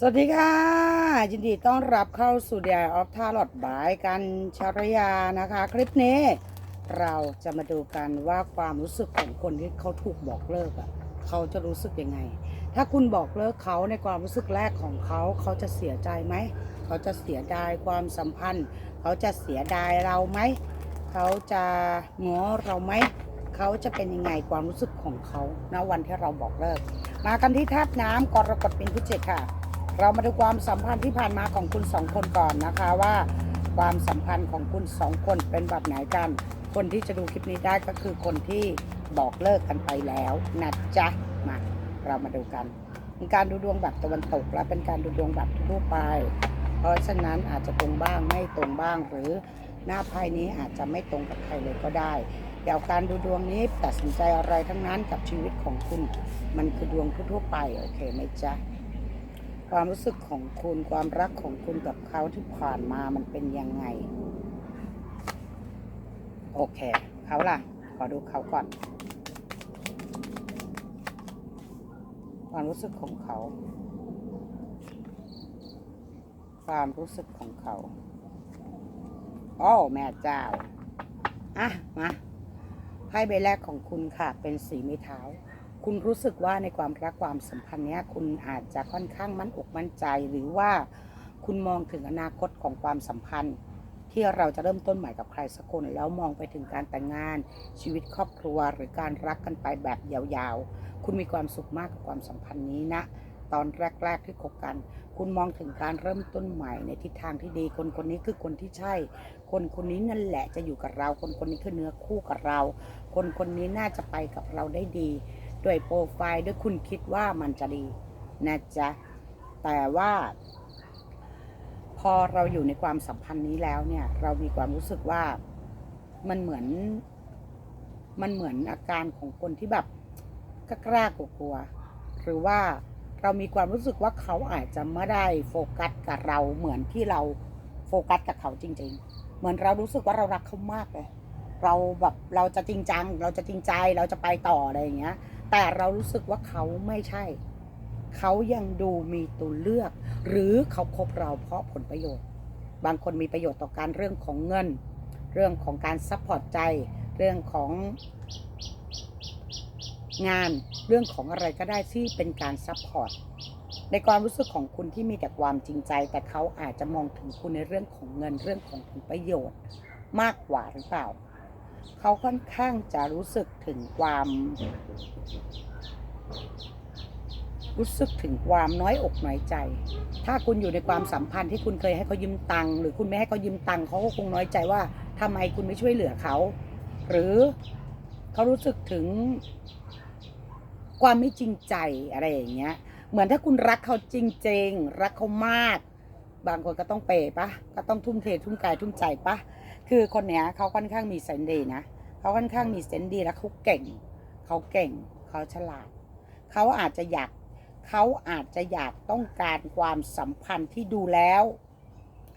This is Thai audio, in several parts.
สวัสดีค่ะ ยินดีต้อนรับเข้าสู่ d ด y of Tarot บายกันชรยานะคะ คลิปนี้เราจะมาดูกันว่าความรู้สึกของคนที่เขาถูกบอกเลิกอะเขาจะรู้สึกยังไง ถ้าคุณบอกเลิกเขาในความรู้สึกแรกของเขา เขาจะเสียใจไหม เขาจะเสียดายความสัมพันธ์ เขาจะเสียดายเราไหม เขาจะง้อเราไหม เขาจะเป็นยังไงความรู้สึกของเขาณวันที่เราบอกเลิก มากันที่ธาตุน้ำกรกฎเป็นพิจิกค่ะ เรามาดูความสัมพันธ์ที่ผ่านมาของคุณสองคนก่อนนะคะว่า ความสัมพันธ์ของคุณสองคนเป็นแบบไหนกัน คนที่จะดูคลิปนี้ได้ก็คือคนที่บอกเลิกกันไปแล้วนะจ๊ะมาเรามาดูกันเป็นการดูดวงแบบตะวันตกและเป็นการดูดวงแบบทั่วไป เพราะฉะนั้นอาจจะตรงบ้างไม่ตรงบ้างหรือหน้าไพ่นี้อาจจะไม่ตรงกับใครเลยก็ได้เดี๋ยวการดูดวงนี้ตัดสินใจอะไรทั้งนั้นกับชีวิตของคุณ มันคือดวงทั่วไปโอเคไหมจ๊ะ ความรู้สึกของคุณความรักของคุณกับเขาที่ผ่านมามันเป็นยังไง โอเค เขาล่ะ ขอดูเขาก่อน ความรู้สึกของเขา ความรู้สึกของเขาโอ้แม่เจ้า อะ มาไพ่ใบแรกของคุณค่ะ เป็นสีไม้เท้า คุณรู้สึกว่าในความรักความสัมพันธ์เนี้ยคุณอาจจะค่อนข้างมั่นอกมั่นใจ หรือว่าคุณมองถึงอนาคตของความสัมพันธ์ ที่เราจะเริ่มต้นใหม่กับใครสักคน แล้วมองไปถึงการแต่งงาน ชีวิตครอบครัวหรือการรักกันไปแบบยาวๆ คุณมีความสุขมากกับความสัมพันธ์นี้นะตอนแรก ๆ ที่คบกัน คุณมองถึงการเริ่มต้นใหม่ในทิศทางที่ดี คนคนนี้คือคนที่ใช่ คนคนนี้นั่นแหละจะอยู่กับเรา คนคนนี้คือเนื้อคู่กับเรา คนคนนี้น่าจะไปกับเราได้ดี ด้วยโปรไฟล์ด้วยคุณคิดว่ามันจะดีนะจ๊ะ แต่ว่า พอเราอยู่ในความสัมพันธ์นี้แล้วเนี่ย เรามีความรู้สึกว่ามันเหมือน มันเหมือนอาการของคนที่แบบกล้ากลัวหรือว่าเรามีความรู้สึกว่าเขาอาจจะไม่ได้โฟกัสกับเราเหมือนที่เราโฟกัสกับเขาจริง ๆ เหมือนเรารู้สึกว่าเรารักเขามากเลย เราแบบเราจะจริงจัง เราจะจริงใจ เราจะไปต่ออะไรอย่างเงี้ย แต่เรารู้สึกว่าเขาไม่ใช่ เขายังดูมีตัวเลือก หรือเขาคบเราเพราะผลประโยชน์ บางคนมีประโยชน์ต่อการเรื่องของเงิน เรื่องของการซัพพอร์ตใจ เรื่องของงาน เรื่องของอะไรก็ได้ที่เป็นการซัพพอร์ต ในความรู้สึกของคุณที่มีแต่ความจริงใจ แต่เขาอาจจะมองถึงคุณในเรื่องของเงินเรื่องของผลประโยชน์ มากกว่าหรือเปล่า เขาค่อนข้างจะรู้สึกถึงความ รู้สึกถึงความน้อยอกน้อยใจ ถ้าคุณอยู่ในความสัมพันธ์ที่คุณเคยให้เขายืมตังค์หรือคุณไม่ให้เขายืมตังค์เขาก็คงน้อยใจว่าทำไมคุณไม่ช่วยเหลือเขา หรือเขารู้สึกถึงความไม่จริงใจอะไรอย่างเงี้ย เหมือนถ้าคุณรักเขาจริง ๆ รักเขามาก บางคนก็ต้องเปย์ปะก็ต้องทุ่มเททุ่มกายทุ่มใจปะ คือคนเนี้ยเขาค่อนข้างมีเซนดีนะเขาค่อนข้างมีเซนดีแล้วเขาเก่ง เขาเก่ง เขาฉลาด เขาอาจจะอยากเขาอาจจะอยากต้องการความสัมพันธ์ที่ดูแล้ว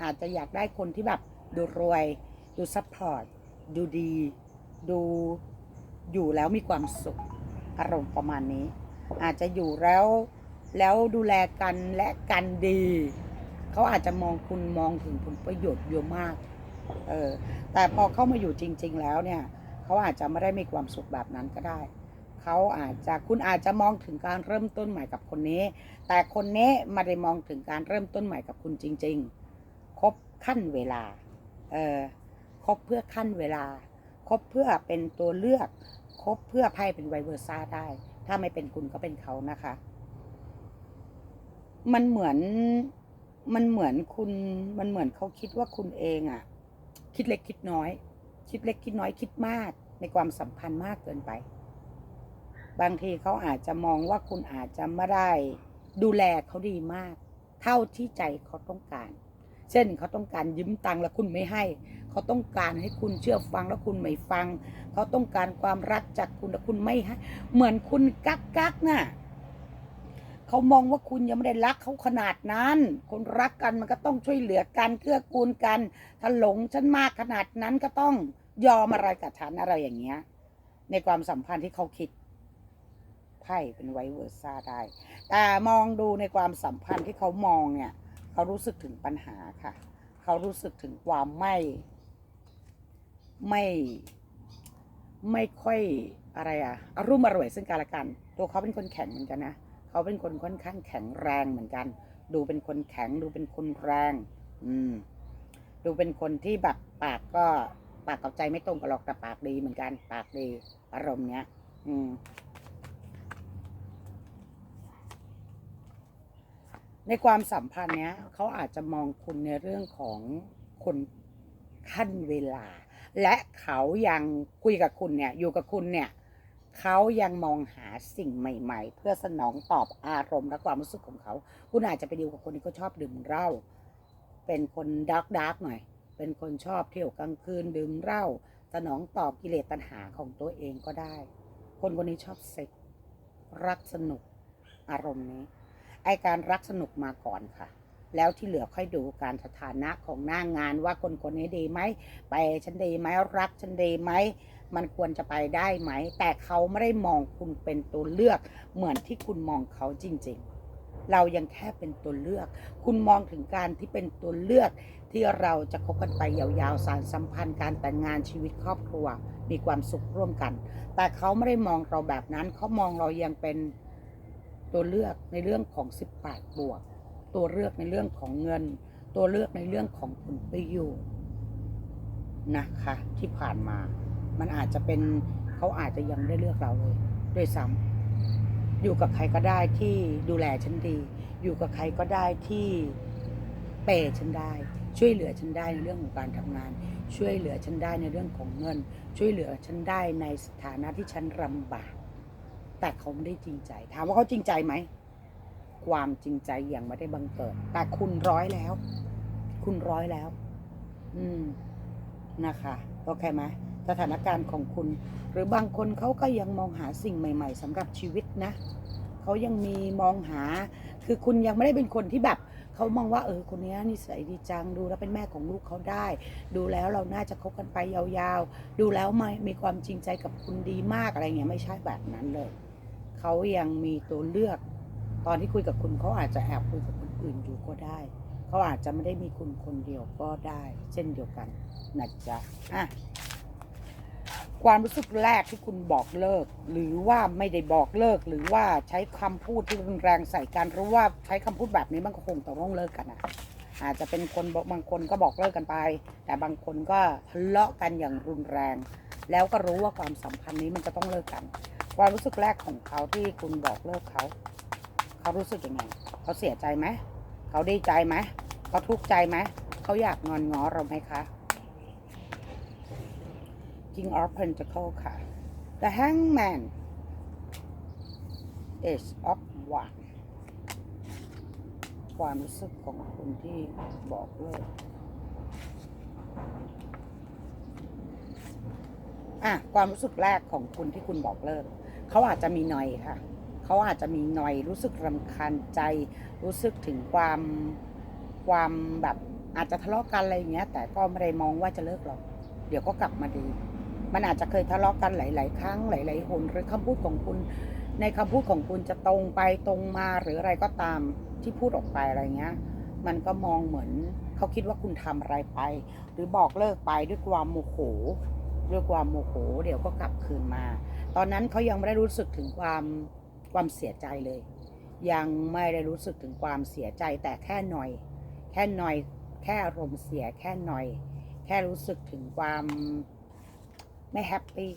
อาจจะอยากได้คนที่แบบดูรวย ดูซัพพอร์ต ดูดี ดูอยู่แล้วมีความสุข อารมณ์ประมาณนี้ อาจจะอยู่แล้วแล้วดูแลกันและกันดี เขาอาจจะมองคุณมองถึงผลประโยชน์เยอะมาก เออแต่พอเข้ามาอยู่จริง ๆ แล้วเนี่ยเขาอาจจะไม่ได้มีความสุขแบบนั้นก็ได้เขาอาจจะคุณอาจจะมองถึงการเริ่มต้นใหม่กับคนนี้ แต่คนนี้ไม่ได้มองถึงการเริ่มต้นใหม่กับคุณจริง ๆ ครบขั้นเวลาเออครบเพื่อขั้นเวลา ครบเพื่อเป็นตัวเลือก ครบเพื่อไพ่เป็นไวเวอร์ซ่าได้ ถ้าไม่เป็นคุณก็เป็นเขานะคะ มันเหมือนมันเหมือนคุณมันเหมือนเขาคิดว่าคุณเองอะ คิดเล็กคิดน้อย คิดเล็กคิดน้อยคิดมากในความสัมพันธ์มากเกินไป บางทีเขาอาจจะมองว่าคุณอาจจะไม่ได้ดูแลเขาดีมาก เท่าที่ใจเขาต้องการ เช่นเขาต้องการยืมตังค์แล้วคุณไม่ให้ เขาต้องการให้คุณเชื่อฟังแล้วคุณไม่ฟัง เขาต้องการความรักจากคุณแต่คุณไม่ให้ เหมือนคุณกักกักน่ะ เขามองว่าคุณยังไม่ได้รักเขาขนาดนั้น คนรักกันมันก็ต้องช่วยเหลือกันเกื้อกูลกันถ้าหลงฉันมากขนาดนั้นก็ต้องยอมอะไรกับฉันอะไรอย่างเงี้ย ในความสัมพันธ์ที่เขาคิดไพ่เป็นไวเวอร์ซ่าได้ แต่มองดูในความสัมพันธ์ที่เขามองเนี่ย เขารู้สึกถึงปัญหาค่ะ เขารู้สึกถึงความไม่ไม่ไม่ค่อยอะไรอะอารมณ์อร่วยซึ่งกันและกัน ตัวเขาเป็นคนแข็งเหมือนกันนะ เขาเป็นคนค่อนข้างแข็งแรงเหมือนกัน ดูเป็นคนแข็งดูเป็นคนแรง อืม ดูเป็นคนที่แบบปากก็ปากกับใจไม่ตรงกันหรอกแต่ปากดีเหมือนกัน ปากดีอารมณ์เนี้ย อืม ในความสัมพันธ์เนี้ยเขาอาจจะมองคุณในเรื่องของคนขั้นเวลา และเขายังคุยกับคุณเนี่ย อยู่กับคุณเนี่ย เขายังมองหาสิ่งใหม่ ๆ เพื่อสนองตอบอารมณ์และความรู้สึกของเขา คุณอาจจะไปดีลกับคนที่เขาชอบดื่มเหล้า เป็นคนดาร์กดาร์กหน่อย เป็นคนชอบเที่ยวกลางคืนดื่มเหล้า สนองตอบกิเลสตัณหาของตัวเองก็ได้ คนคนนี้ชอบเซ็กส์รักสนุกอารมณ์นี้ ไอการรักสนุกมาก่อนค่ะ แล้วที่เหลือค่อยดูการสถานะของหน้างานว่าคนคนนี้ดีไหม ไปฉันดีไหมรักฉันดีไหม มันควรจะไปได้ไหม แต่เขาไม่ได้มองคุณเป็นตัวเลือก เหมือนที่คุณมองเขาจริง ๆ เรายังแค่เป็นตัวเลือก คุณมองถึงการที่เป็นตัวเลือกที่เราจะคบกันไปยาวๆ สารสัมพันธ์การแต่งงานชีวิตครอบครัว มีความสุขร่วมกัน แต่เขาไม่ได้มองเราแบบนั้น เขามองเรายังเป็นตัวเลือกในเรื่องของ 18 บวก ตัวเลือกในเรื่องของเงิน ตัวเลือกในเรื่องของผลประโยชน์นะคะที่ผ่านมา มันอาจจะเป็นเขาอาจจะยังได้เลือกเราเลยด้วยซ้ำอยู่กับใครก็ได้ที่ดูแลฉันดี อยู่กับใครก็ได้ที่เปย์ฉันได้ ช่วยเหลือฉันได้ในเรื่องของการทำงาน ช่วยเหลือฉันได้ในเรื่องของเงิน ช่วยเหลือฉันได้ในสถานะที่ฉันลำบากแต่เขาไม่ได้จริงใจ ถามว่าเขาจริงใจไหมความจริงใจยังไม่ได้บังเกิด แต่คุณร้อยแล้ว คุณร้อยแล้ว อืมนะคะ โอเคไหม สถานการณ์ของคุณ หรือบางคนเขาก็ยังมองหาสิ่งใหม่ ๆสำหรับชีวิตนะเขายังมีมองหา คือคุณยังไม่ได้เป็นคนที่แบบเขามองว่าเออคนนี้นิสัยดีจังดูแล้วเป็นแม่ของลูกเขาได้ ดูแล้วเราน่าจะคบกันไปยาวๆ ดูแล้วไม่มีความจริงใจกับคุณดีมากอะไรเงี้ยไม่ใช่แบบนั้นเลยเขายังมีตัวเลือก ตอนที่คุยกับคุณเขาอาจจะแอบคุยกับคนอื่นอยู่ก็ได้เขาอาจจะไม่ได้มีคุณคนเดียวก็ได้ เช่นเดียวกันนะจ๊ะอะ ความรู้สึกแรกที่คุณบอกเลิก หรือว่าไม่ได้บอกเลิก หรือว่าใช้คำพูดที่รุนแรงใส่กันหรือว่าใช้คำพูดแบบนี้มันก็คงต้องเลิกกันนะอาจจะเป็นคนบอกบางคนก็บอกเลิกกันไป แต่บางคนก็ทะเลาะกันอย่างรุนแรง แล้วก็รู้ว่าความสัมพันธ์นี้มันจะต้องเลิกกัน ความรู้สึกแรกของเขาที่คุณบอกเลิกเขา เขารู้สึกยังไงเขาเสียใจไหมเขาดีใจไหมเขาทุกข์ใจไหมเขาอยากงอนง้อเราไหมคะ King of Pentacle ค่ะ The Hangman Ace of One ความรู้สึกของคุณที่บอกเลิกอะความรู้สึกแรกของคุณที่คุณบอกเลิกเขาอาจจะมีหน่อยค่ะ เขาอาจจะมีหน่อยรู้สึกรำคาญใจ รู้สึกถึงความความแบบอาจจะทะเลาะกันอะไรอย่างเงี้ย แต่ก็ไม่ได้มองว่าจะเลิกหรอก เดี๋ยวก็กลับมาดี มันอาจจะเคยทะเลาะกันหลาย ๆ ครั้งหลาย ๆ หนหรือคำพูดของคุณ ในคำพูดของคุณจะตรงไปตรงมาหรืออะไรก็ตามที่พูดออกไปอะไรเงี้ย มันก็มองเหมือนเขาคิดว่าคุณทำอะไรไป หรือบอกเลิกไปด้วยความโมโหด้วยความโมโห เดี๋ยวก็กลับคืนมา ตอนนั้นเขายังไม่ได้รู้สึกถึงความความเสียใจเลย ยังไม่ได้รู้สึกถึงความเสียใจแต่แค่หน่อย แค่หน่อย แค่อารมณ์เสียแค่หน่อย แค่รู้สึกถึงความ ไม่แฮปปี้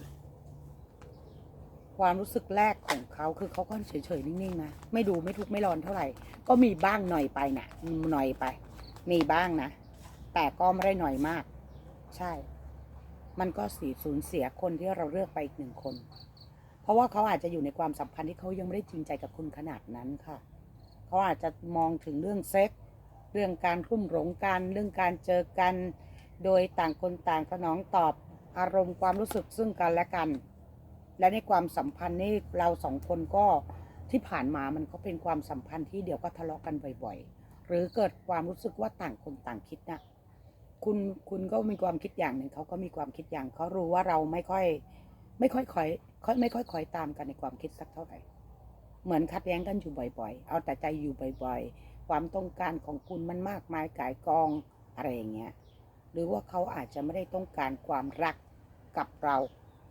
ความรู้สึกแรกของเขาคือเขาก็เฉยๆนิ่งๆนะไม่ดูไม่ทุกข์ไม่ร้อนเท่าไหร่ ก็มีบ้างหน่อยไปนะหน่อยไป มีบ้างนะ แต่ก็ไม่ได้หน่อยมาก ใช่ มันก็สีสูญเสียคนที่เราเลือกไปอีกหนึ่งคน เพราะว่าเขาอาจจะอยู่ในความสัมพันธ์ที่เขายังไม่ได้จริงใจกับคุณขนาดนั้นค่ะ เขาอาจจะมองถึงเรื่องเซ็กส์เรื่องการรุ่มหลงกันเรื่องการเจอกัน โดยต่างคนต่างสนองตอบ อารมณ์ความรู้สึกซึ่งกันและกัน และในความสัมพันธ์นี่เราสองคนก็ที่ผ่านมามันก็เป็นความสัมพันธ์ที่เดี๋ยวก็ทะเลาะกันบ่อย ๆ หรือเกิดความรู้สึกว่าต่างคนต่างคิดนะคุณคุณก็มีความคิดอย่างหนึ่งเขาก็มีความคิดอย่างเขารู้ว่าเราไม่ค่อย ไม่ค่อยคอยค่อยไม่ค่อยคอยตามกันในความคิดสักเท่าไหร่เหมือนขัดแย้งกันอยู่บ่อย ๆ เอาแต่ใจอยู่บ่อย ๆ ความต้องการของคุณมันมากมายกายกองอะไรอย่างเงี้ย หรือว่าเขาอาจจะไม่ได้ต้องการความรักกับเรา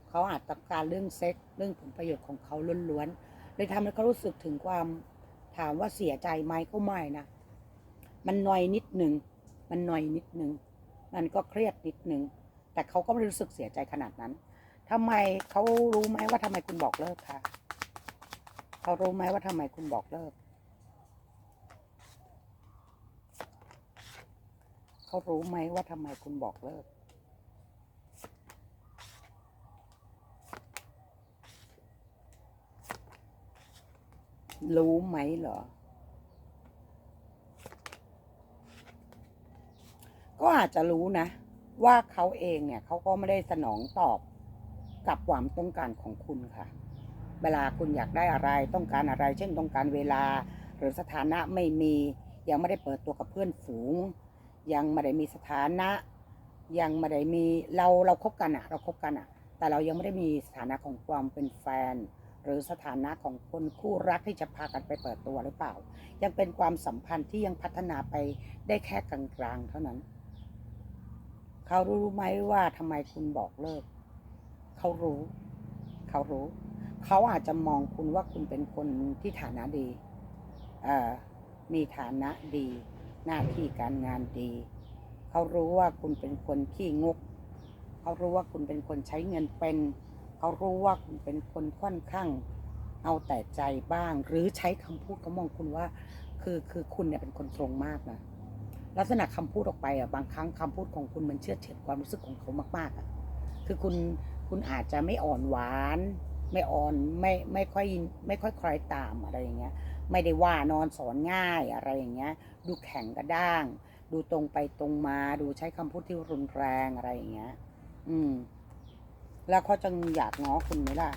เขาอาจต้องการเรื่องเซ็กส์เรื่องผลประโยชน์ของเขาล้วนๆเลยทำให้เขารู้สึกถึงความถามว่าเสียใจไหมก็ไม่นะมันหน่อยนิดหนึ่งมันหน่อยนิดหนึ่งมันก็เครียดนิดหนึ่งแต่เขาก็ไม่รู้สึกเสียใจขนาดนั้นทำไมเขารู้ไหมว่าทำไมคุณบอกเลิกคะเขารู้ไหมว่าทำไมคุณบอกเลิก เขารู้ไหมว่าทำไมคุณบอกเลิก รู้ไหมเหรอ ก็อาจจะรู้นะ ว่าเขาเองเนี่ยเขาก็ไม่ได้สนองตอบกับความต้องการของคุณค่ะ เวลาคุณอยากได้อะไรต้องการอะไร เช่นต้องการเวลา หรือสถานะไม่มี ยังไม่ได้เปิดตัวกับเพื่อนฝูง ยังไม่ได้มีสถานะ ยังไม่ได้มีเราเราคบกันอะเราคบกันอะแต่เรายังไม่ได้มีสถานะของความเป็นแฟน หรือสถานะของคนคู่รักที่จะพากันไปเปิดตัวหรือเปล่า ยังเป็นความสัมพันธ์ที่ยังพัฒนาไปได้แค่กลางๆเท่านั้น เขารู้ไหมว่าทำไมคุณบอกเลิก เขารู้ เขารู้ เขาอาจจะมองคุณว่าคุณเป็นคนที่ฐานะดี เอ่อมีฐานะดี หน้าที่การงานดี เขารู้ว่าคุณเป็นคนขี้งก เขารู้ว่าคุณเป็นคนใช้เงินเป็น เขารู้ว่าคุณเป็นคนค่อนข้าง เอาแต่ใจบ้าง หรือใช้คำพูดเขามองคุณว่า คือคือคุณเนี่ยเป็นคนตรงมากนะลักษณะคำพูดออกไปอะบางครั้งคำพูดของคุณมันเชื่อเฉือนความรู้สึกของเขามากๆอะคือคุณคุณอาจจะไม่อ่อนหวาน ไม่อ่อนไม่ไม่ค่อยไม่ค่อยคล้อยตามอะไรอย่างเงี้ย ไม่ได้ว่านอนสอนง่ายอะไรอย่างเงี้ย ดูแข็งกระด้าง ดูตรงไปตรงมาดูใช้คำพูดที่รุนแรงอะไรอย่างเงี้ย อืม แล้วเขาจะอยากง้อคุณไหมล่ะ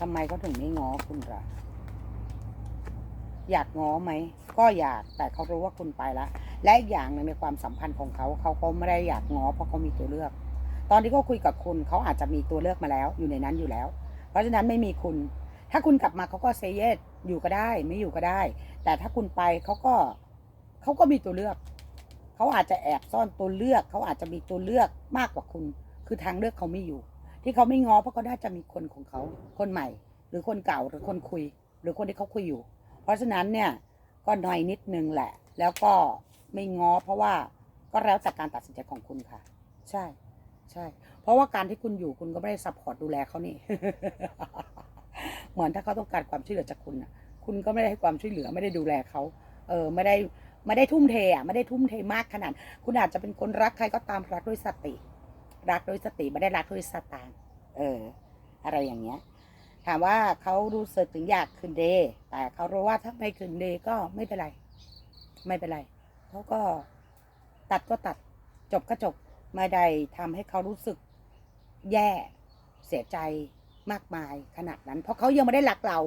ทำไมเขาถึงไม่ง้อคุณล่ะ อยากง้อไหมก็อยากแต่เขารู้ว่าคุณไปแล้วและอีกอย่างหนึ่งในความสัมพันธ์ของเขาเขาก็ไม่ได้อยากง้อเพราะเขามีตัวเลือก ตอนที่เขาคุยกับคุณเขาอาจจะมีตัวเลือกมาแล้ว อยู่ในนั้นอยู่แล้ว เพราะฉะนั้นไม่มีคุณ ถ้าคุณกลับมาเขาก็เซเยส อยู่ก็ได้ไม่อยู่ก็ได้ แต่ถ้าคุณไปเขาก็เขาก็มีตัวเลือก เขาอาจจะแอบซ่อนตัวเลือก เขาอาจจะมีตัวเลือกมากกว่าคุณ คือทางเลือกเขาไม่อยู่ ที่เขาไม่ง้อเพราะเขาน่าจะมีคนของเขาคนใหม่ หรือคนเก่าหรือคนคุย หรือคนที่เขาคุยอยู่ เพราะฉะนั้นเนี่ยก็หน่อยนิดนึงแหละ แล้วก็ไม่ง้อเพราะว่าก็แล้วแต่การตัดสินใจของคุณค่ะ ใช่ ใช่ เพราะว่าการที่คุณอยู่คุณก็ไม่ได้ซัพพอร์ตดูแลเขานี่ เหมือนถ้าเขาต้องการความช่วยเหลือจากคุณนะคุณก็ไม่ได้ให้ความช่วยเหลือไม่ได้ดูแลเขาเออไม่ได้ไม่ได้ทุ่มเทอะไม่ได้ทุ่มเทมากขนาด คุณอาจจะเป็นคนรักใครก็ตามรักด้วยสติ รักด้วยสติไม่ได้รักด้วยสตางค์เออ อะไรอย่างเงี้ย ถามว่าเขารู้สึกถึงอยากคืนเดย์แต่เขารู้ว่าถ้าไม่คืนเดย์ก็ไม่เป็นไร ไม่เป็นไรเขาก็ตัดก็ตัดจบก็จบไม่ได้ทำให้เขารู้สึกแย่เสียใจ มากมายขนาดนั้น เพราะเขายังไม่ได้รักเรา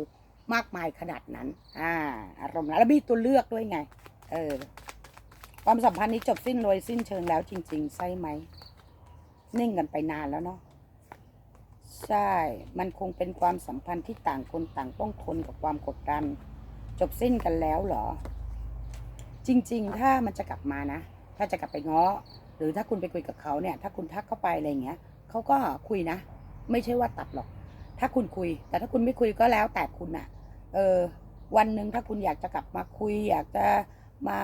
มากมายขนาดนั้น อ่า อารมณ์แล้วมีตัวเลือกด้วยไง เออ ความสัมพันธ์นี้จบสิ้นโดยสิ้นเชิงแล้วจริง ๆ ใช่ไหม นิ่งกันไปนานแล้วเนาะ ใช่ มันคงเป็นความสัมพันธ์ที่ต่างคนต่างต้องทนกับความกดดัน จบสิ้นกันแล้วเหรอ จริง ๆ ถ้ามันจะกลับมานะ ถ้าจะกลับไปง้อ หรือถ้าคุณไปคุยกับเขาเนี่ย ถ้าคุณทักเข้าไปอะไรเงี้ย เขาก็คุยนะ ไม่ใช่ว่าตัดหรอก ถ้าคุณคุย แต่ถ้าคุณไม่คุยก็แล้วแต่คุณอะเออวันหนึ่งถ้าคุณอยากจะกลับมาคุย อยากจะมา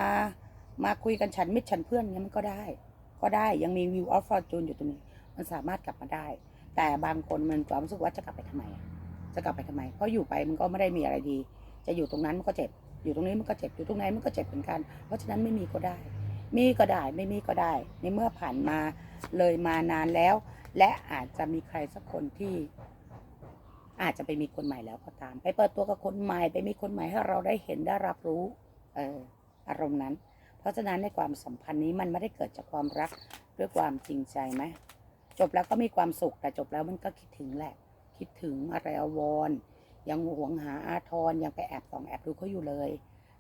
มาคุยกันฉันมิตรฉันเพื่อนเงี้ยมันก็ได้ ก็ได้ยังมีวิวออฟฟอร์จูนอยู่ตรงนี้ มันสามารถกลับมาได้ แต่บางคนมันความรู้สึกว่าจะกลับไปทำไม จะกลับไปทำไม เพราะอยู่ไปมันก็ไม่ได้มีอะไรดี จะอยู่ตรงนั้นมันก็เจ็บ อยู่ตรงนี้มันก็เจ็บ อยู่ตรงไหนมันก็เจ็บเหมือนกัน เพราะฉะนั้นไม่มีก็ได้ มีก็ได้ ไม่มีก็ได้ ในเมื่อผ่านมาเลยมานานแล้ว และอาจจะมีใครสักคนที่ อาจจะไปมีคนใหม่แล้วก็ตาม ไปเปิดตัวกับคนใหม่ไปมีคนใหม่ให้เราได้เห็นได้รับรู้เอออารมณ์นั้น เพราะฉะนั้นในความสัมพันธ์นี้มันไม่ได้เกิดจากความรักด้วยความจริงใจไหมจบแล้วก็มีความสุขแต่จบแล้วมันก็คิดถึงแหละ คิดถึงอะไรอวรยังหวงหาอาทรยังไปแอบส่องแอบดูเขาอยู่เลย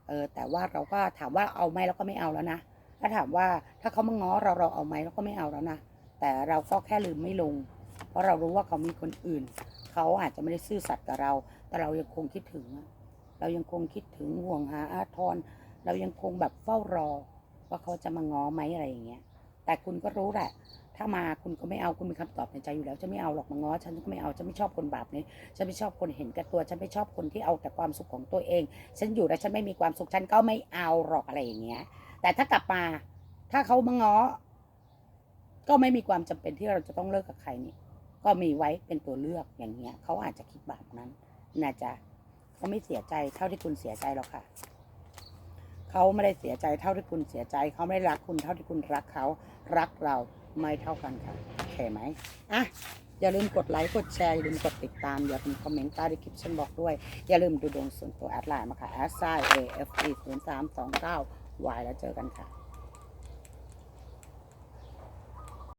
เออแต่ว่าเราก็ถามว่าเอาไหมเราก็ไม่เอาแล้วนะถ้าถามว่าถ้าเขามาง้อเราเราเอาไหมเราก็ไม่เอาแล้วนะแต่เราก็แค่ลืมไม่ลง เพราะเรารู้ว่าเขามีคนอื่น เขาอาจจะไม่ได้ซื่อสัตย์กับเรา แต่เรายังคงคิดถึง เรายังคงคิดถึงห่วงหาอาทร เรายังคงแบบเฝ้ารอ ว่าเขาจะมาง้อไหมอะไรอย่างเงี้ย แต่คุณก็รู้แหละ ถ้ามาคุณก็ไม่เอาคุณมีคำตอบในใจอยู่แล้วจะไม่เอาหรอกมาง้อฉันก็ไม่เอาฉันไม่ชอบคนแบบนี้ฉันไม่ชอบคนเห็นแก่ตัวฉันไม่ชอบคนที่เอาแต่ความสุขของตัวเอง ฉันอยู่แล้วฉันไม่มีความสุขฉันก็ไม่เอาหรอกอะไรอย่างเงี้ย แต่ถ้ากลับมาถ้าเขามาง้อก็ไม่มีความจำเป็นที่เราจะต้องเลิกกับใครนี่ ก็มีไว้เป็นตัวเลือกอย่างเงี้ยเขาอาจจะคิดแบบนั้นนะจ๊ะเขาไม่เสียใจเท่าที่คุณเสียใจหรอกค่ะเขาไม่ได้เสียใจเท่าที่คุณเสียใจ เขาไม่ได้รักคุณเท่าที่คุณรักเขา รักเราไม่เท่ากันค่ะโอเคไหมอะอย่าลืมกดไลค์กดแชร์อย่าลืมกดติดตามอย่าลืมคอมเมนต์ใต้ดีคลิปฉันบอกด้วย อย่าลืมดูดวงส่วนตัวแอดไลน์มาค่ะ a s i a f e 0 3 2 9 y แล้วเจอกันค่ะ